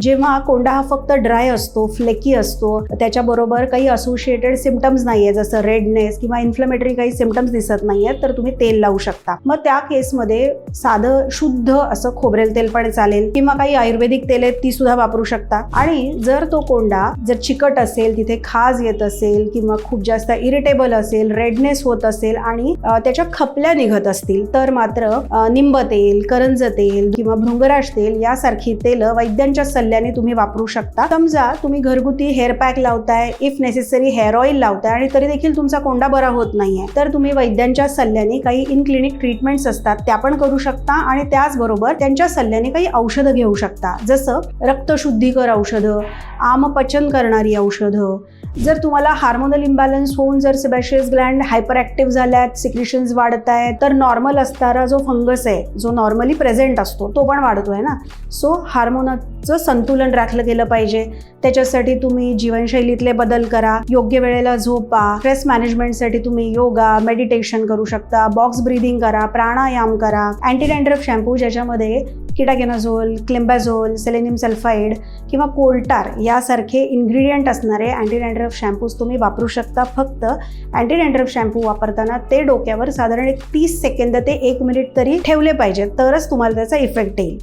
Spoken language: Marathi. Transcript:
जेव्हा कोंडा हा फक्त ड्राय असतो फ्लेकी असतो त्याच्याबरोबर काही असोसिएटेड सिमटम्स नाही आहे जसं रेडनेस किंवा इन्फ्लमेटरी काही सिमटम्स दिसत नाही आहेत तर तुम्ही तेल लावू शकता. मग त्या केसमध्ये साधं शुद्ध असं खोबरेल तेल पण चालेल किंवा काही आयुर्वेदिक तेल आहेत ती सुद्धा वापरू शकता. आणि जर तो कोंडा जर चिकट असेल तिथे खाज येत असेल किंवा खूप जास्त इरिटेबल असेल रेडनेस होत असेल आणि त्याच्या खपल्या निघत असतील तर मात्र निंब तेल करंज तेल किंवा भृंगराज तेल यासारखी तेल वैद्यांच्या सल्ल्याने तुम्ही वापरू शकता. समजा तुम्ही घरगुती हेअर पॅक लावताय इफ नेसेसरी हेअर ऑइल लावताय आणि तरी देखील तुमचा कोंडा बरा होत नाहीये. तर तुम्ही वैद्यांच्या सल्ल्याने काही इन क्लिनिक ट्रीटमेंट्स असतात त्या पण करू शकता आणि त्याचबरोबर त्यांच्या सल्ल्याने काही औषधं घेऊ शकता. जसं रक्तशुद्धीकर औषधं आमपचन करणारी औषधं. जर तुम्हाला हार्मोनल इम्बॅलन्स होऊन जर सिबॅशियस ग्लँड हायपर ॲक्टिव्ह झाल्यात सिक्रिशन्स वाढत आहेत तर नॉर्मल असणारा जो फंगस आहे जो नॉर्मली प्रेझेंट असतो तो पण वाढतोय ना. सो हार्मोनचं संतुलन राखलं गेलं पाहिजे. त्याच्यासाठी तुम्ही जीवनशैलीतले बदल करा. योग्य वेळेला झोपा. स्ट्रेस मॅनेजमेंटसाठी तुम्ही योगा मेडिटेशन करू शकता. बॉक्स ब्रीदिंग करा. प्राणायाम करा. अँटी डँड्रफ शॅम्पू ज्याच्यामध्ये किटागेनाझोल क्लिम्बॅझोल सेलेनियम सल्फाईड किंवा कोल्टार यासारखे इन्ग्रेडियंट असणारे अँटी डँड्रफ शॅम्पूज तुम्ही वापरू शकता. फक्त अँटी डँड्रफ शॅम्पू वापरताना ते डोक्यावर साधारण एक तीस सेकंद ते एक मिनिट तरी ठेवले पाहिजे तरच तुम्हाला त्याचा इफेक्ट येईल.